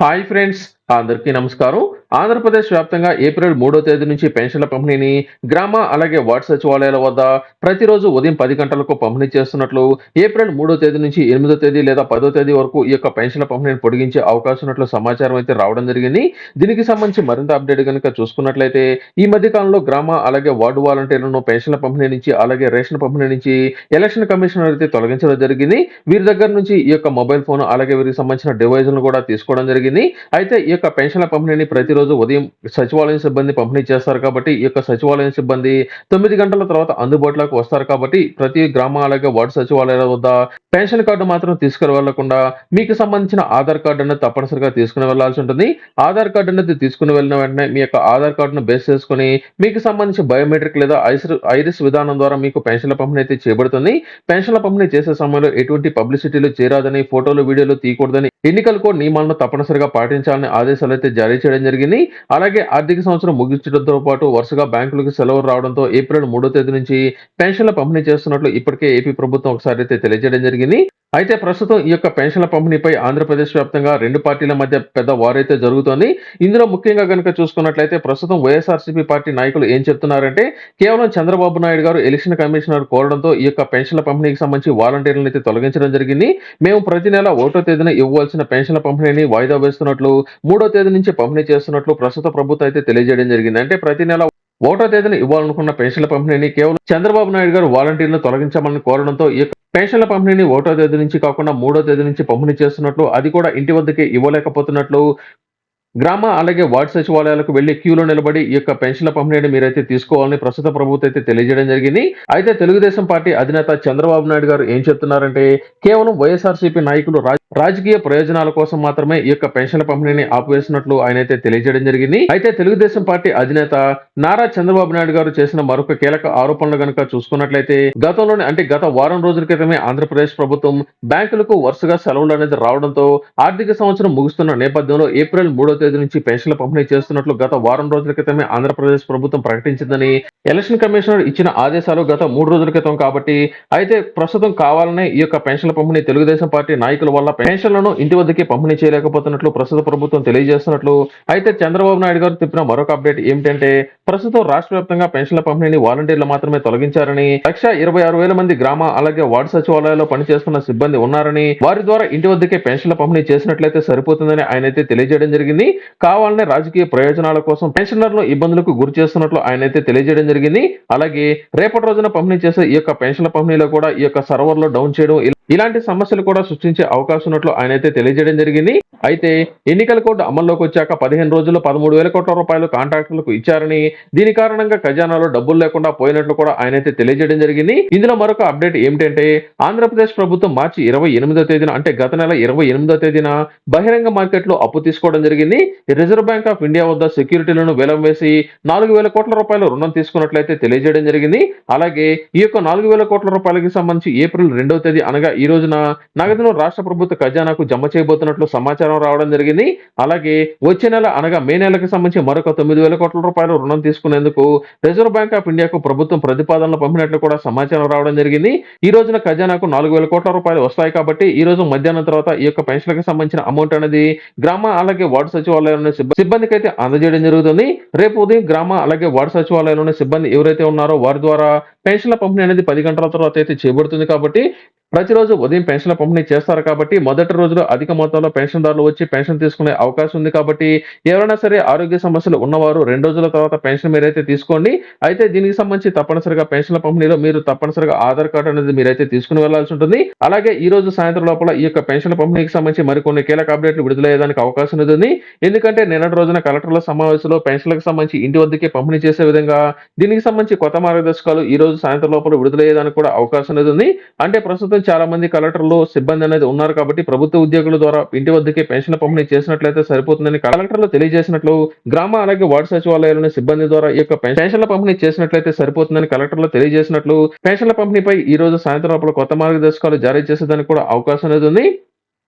Hi friends అందరికీ నమస్కారం. ఆంధ్రప్రదేశ్ వ్యాప్తంగా ఏప్రిల్ మూడో తేదీ నుంచి పెన్షన్ల పంపిణీని గ్రామ అలాగే వార్డు సచివాలయాల వద్ద ప్రతిరోజు ఉదయం పది గంటలకు పంపిణీ చేస్తున్నట్లు ఏప్రిల్ మూడో తేదీ నుంచి ఎనిమిదో తేదీ లేదా పదో తేదీ వరకు ఈ యొక్క పెన్షన్ల పంపిణీని పొడిగించే అవకాశం ఉన్నట్లు సమాచారం అయితే రావడం జరిగింది. దీనికి సంబంధించి మరింత అప్డేట్ కనుక చూసుకున్నట్లయితే ఈ మధ్య కాలంలో గ్రామ అలాగే వార్డు వాలంటీర్లను పెన్షన్ల పంపిణీ నుంచి అలాగే రేషన్ పంపిణీ నుంచి ఎలక్షన్ కమిషనర్ అయితే తొలగించడం జరిగింది. వీరి దగ్గర నుంచి ఈ యొక్క మొబైల్ ఫోన్ అలాగే వీరికి సంబంధించిన డివైజ్లను కూడా తీసుకోవడం జరిగింది. అయితే ఈ యొక్క పెన్షన్ల పంపిణీని ప్రతిరోజు ఉదయం సచివాలయం సిబ్బంది పంపిణీ చేస్తారు కాబట్టి ఈ యొక్క సచివాలయం సిబ్బంది తొమ్మిది గంటల తర్వాత అందుబాటులోకి వస్తారు కాబట్టి ప్రతి గ్రామ అలాగే వార్డు సచివాలయాల వద్ద పెన్షన్ కార్డు మాత్రం తీసుకుని వెళ్ళకుండా మీకు సంబంధించిన ఆధార్ కార్డు అనేది తప్పనిసరిగా తీసుకుని వెళ్ళాల్సి ఉంటుంది. ఆధార్ కార్డు అనేది తీసుకుని వెళ్ళిన వెంటనే మీ యొక్క ఆధార్ కార్డును బేస్ చేసుకుని మీకు సంబంధించి బయోమెట్రిక్ లేదా ఐరిస్ ఐరిస్ విధానం ద్వారా మీకు పెన్షన్ల పంపిణీ అయితే చేయబడుతుంది పెన్షన్ల పంపిణీ చేసే సమయంలో ఎటువంటి పబ్లిసిటీలు చేరాదని ఫోటోలు వీడియోలు తీయకూడదని ఎన్నికల కోడ్ నియమాలను తప్పనిసరిగా పాటించాలని ఆదేశాలు అయితే జారీ చేయడం జరిగింది. అలాగే ఆర్థిక సంవత్సరం ముగించడంతో పాటు వరుసగా బ్యాంకులకు సెలవులు రావడంతో ఏప్రిల్ మూడో తేదీ నుంచి పెన్షన్ల పంపిణీ చేస్తున్నట్లు ఇప్పటికే ఏపీ ప్రభుత్వం ఒకసారి అయితే తెలియజేయడం జరిగింది. అయితే ప్రస్తుతం ఈ యొక్క పెన్షన్ల పంపిణీపై ఆంధ్రప్రదేశ్ వ్యాప్తంగా రెండు పార్టీల మధ్య పెద్ద వారైతే జరుగుతోంది. ఇందులో ముఖ్యంగా కనుక చూసుకున్నట్లయితే ప్రస్తుతం వైఎస్ఆర్సీపీ పార్టీ నాయకులు ఏం చెప్తున్నారంటే కేవలం చంద్రబాబు నాయుడు గారు ఎలక్షన్ కమిషనర్ కోరడంతో ఈ యొక్క పెన్షన్ల పంపిణీకి సంబంధించి వాలంటీర్లను అయితే తొలగించడం జరిగింది. మేము ప్రతి నెల ఒకటో తేదీన ఇవ్వాల్సిన పెన్షన్ల పంపిణీని వాయిదా వేస్తున్నట్లు మూడో తేదీ నుంచి పంపిణీ చేస్తున్నట్లు ప్రస్తుత ప్రభుత్వం అయితే తెలియజేయడం జరిగింది. అంటే ప్రతి నెల ఒకటో తేదీన ఇవ్వాలనుకున్న పెన్షన్ల పంపిణీని కేవలం చంద్రబాబు నాయుడు గారు వాలంటీర్లను తొలగించమని కోరడంతో ఈ పెన్షన్ల పంపిణీని ఒకటో తేదీ నుంచి కాకుండా మూడో తేదీ నుంచి పంపిణీ చేస్తున్నట్లు అది కూడా ఇంటి వద్దకే ఇవ్వలేకపోతున్నట్లు గ్రామ అలాగే వార్డు సచివాలయాలకు వెళ్ళి క్యూలో నిలబడి ఈ యొక్క పెన్షన్ల పంపిణీని మీరైతే తీసుకోవాలని ప్రస్తుత ప్రభుత్వం అయితే తెలియజేయడం జరిగింది. అయితే తెలుగుదేశం పార్టీ అధినేత చంద్రబాబు నాయుడు గారు ఏం చెప్తున్నారంటే కేవలం వైఎస్ఆర్సీపీ నాయకులు రాజకీయ ప్రయోజనాల కోసం మాత్రమే ఈ యొక్క పెన్షన్ల పంపిణీని ఆపివేసినట్లు ఆయన అయితే తెలియజేయడం జరిగింది. అయితే తెలుగుదేశం పార్టీ అధినేత నారా చంద్రబాబు నాయుడు గారు చేసిన మరొక కీలక ఆరోపణలు గనుక చూసుకున్నట్లయితే గతంలోనే అంటే గత వారం రోజుల క్రితమే ఆంధ్రప్రదేశ్ ప్రభుత్వం బ్యాంకులకు వరుసగా సెలవులు అనేది రావడంతో ఆర్థిక సంవత్సరం ముగుస్తున్న నేపథ్యంలో ఏప్రిల్ మూడో తేదీ నుంచి పెన్షన్ల పంపిణీ చేస్తున్నట్లు గత వారం రోజుల క్రితమే ఆంధ్రప్రదేశ్ ప్రభుత్వం ప్రకటించిందని ఎలక్షన్ కమిషనర్ ఇచ్చిన ఆదేశాలు గత మూడు రోజుల క్రితం కాబట్టి అయితే ప్రస్తుతం కావాలనే ఈ యొక్క పెన్షన్ల పంపిణీ తెలుగుదేశం పార్టీ నాయకుల వల్ల పెన్షన్లను ఇంటి వద్దకే పంపిణీ చేయలేకపోతున్నట్లు ప్రస్తుత ప్రభుత్వం తెలియజేస్తున్నట్లు అయితే చంద్రబాబు నాయుడు గారు చెప్పిన మరొక అప్డేట్ ఏమిటంటే ప్రస్తుతం రాష్ట్ర వ్యాప్తంగా పెన్షన్ల పంపిణీని వాలంటీర్లు మాత్రమే తొలగించారని లక్ష ఇరవై ఆరు వేల మంది గ్రామ అలాగే వార్డు సచివాలయాల్లో పనిచేస్తున్న సిబ్బంది ఉన్నారని వారి ద్వారా ఇంటి వద్దకే పెన్షన్ల పంపిణీ చేసినట్లయితే సరిపోతుందని ఆయన అయితే తెలియజేయడం జరిగింది. కావాలనే రాజకీయ ప్రయోజనాల కోసం పెన్షనర్లు ఇబ్బందులకు గురి చేస్తున్నట్లు ఆయన అయితే తెలియజేయడం జరిగింది. అలాగే రేపటి రోజున పంపిణీ చేసే ఈ యొక్క పెన్షన్ల పంపిణీలో కూడా ఈ యొక్క సర్వర్లో డౌన్ చేయడం ఇలా- ఇలాంటి సమస్యలు కూడా సృష్టించే అవకాశం ఉన్నట్లు ఆయన అయితే తెలియజేయడం జరిగింది. అయితే ఎన్నికల కోడ్ అమల్లోకి వచ్చాక పదిహేను రోజుల్లో పదమూడు వేల కోట్ల రూపాయలు కాంట్రాక్టులకు ఇచ్చారని దీని కారణంగా ఖజానాలో డబ్బులు లేకుండా పోయినట్లు కూడా ఆయన అయితే తెలియజేయడం జరిగింది. ఇందులో మరొక అప్డేట్ ఏమిటంటే ఆంధ్రప్రదేశ్ ప్రభుత్వం మార్చి ఇరవై ఎనిమిదో తేదీన అంటే గత నెల ఇరవై ఎనిమిదో తేదీన బహిరంగ మార్కెట్లో అప్పు తీసుకోవడం జరిగింది. రిజర్వ్ బ్యాంక్ ఆఫ్ ఇండియా వద్ద సెక్యూరిటీలను వేలం వేసి నాలుగు వేల కోట్ల రూపాయలు రుణం తీసుకున్నట్లయితే తెలియజేయడం జరిగింది. అలాగే ఈ యొక్క నాలుగు వేల కోట్ల రూపాయలకి సంబంధించి ఏప్రిల్ రెండవ తేదీ అనగా ఈ రోజున నగదును రాష్ట్ర ప్రభుత్వ ఖజానాకు జమ చేయబోతున్నట్లు సమాచారం రావడం జరిగింది. అలాగే వచ్చే నెల అనగా మే నెలకు సంబంధించి మరొక తొమ్మిది వేల కోట్ల రూపాయలు రుణం తీసుకునేందుకు రిజర్వ్ బ్యాంక్ ఆఫ్ ఇండియాకు ప్రభుత్వం ప్రతిపాదనలు పంపినట్లు కూడా సమాచారం రావడం జరిగింది. ఈ రోజున ఖజానాకు నాలుగు వేల కోట్ల రూపాయలు వస్తాయి కాబట్టి ఈ రోజు మధ్యాహ్నం తర్వాత ఈ యొక్క పెన్షన్లకు సంబంధించిన అమౌంట్ అనేది గ్రామ అలాగే వార్డు సచివాలయంలోని సిబ్బందికి అయితే అందజేయడం జరుగుతుంది. రేపు ఉదయం గ్రామ అలాగే వార్డు సచివాలయంలోని సిబ్బంది ఎవరైతే ఉన్నారో వారి ద్వారా పెన్షన్ల పంపిణీ అనేది పది గంటల తర్వాత అయితే చేయబడుతుంది కాబట్టి ప్రతిరోజు ఉదయం పెన్షన్ల పంపిణీ చేస్తారు కాబట్టి మొదటి రోజులో అధిక మొత్తంలో పెన్షన్దారులు వచ్చి పెన్షన్ తీసుకునే అవకాశం ఉంది కాబట్టి ఎవరైనా సరే ఆరోగ్య సమస్యలు ఉన్నవారు రెండు రోజుల తర్వాత పెన్షన్ మీరైతే తీసుకోండి. అయితే దీనికి సంబంధించి తప్పనిసరిగా పెన్షన్ల పంపిణీలో మీరు తప్పనిసరిగా ఆధార్ కార్డు అనేది మీరైతే తీసుకుని వెళ్ళాల్సి ఉంటుంది. అలాగే ఈ రోజు సాయంత్రం లోపల ఈ యొక్క పెన్షన్ల పంపిణీకి సంబంధించి మరికొన్ని కీలక అప్డేట్లు విడుదలయ్యేదానికి అవకాశం ఉంది. ఎందుకంటే నిన్నటి రోజున కలెక్టర్ల సమావేశంలో పెన్షన్లకు సంబంధించి ఇంటి వద్దకే పంపిణీ చేసే విధంగా దీనికి సంబంధించి కొత్త మార్గదర్శకాలు ఈ రోజు సాయంత్రం లోపల విడుదలయ్యేదానికి కూడా అవకాశం అనేది ఉంది. అంటే ప్రస్తుతం చాలా మంది కలెక్టర్లు సిబ్బంది అనేది ఉన్నారు కాబట్టి ప్రభుత్వ ఉద్యోగుల ద్వారా ఇంటి వద్దకే పెన్షన్ పంపిణీ చేసినట్లయితే సరిపోతుందని కలెక్టర్లు తెలియజేసినట్లు గ్రామ అలాగే వార్డు సచివాలయాలను సిబ్బంది ద్వారా ఈ యొక్క పెన్షన్ల పంపిణీ చేసినట్లయితే సరిపోతుందని కలెక్టర్లు తెలియజేసినట్లు పెన్షన్ల పంపిణీపై ఈ రోజు సాయంత్రం లోపల కొత్త మార్గదర్శకాలు జారీ చేసేదానికి కూడా అవకాశం అనేది ఉంది.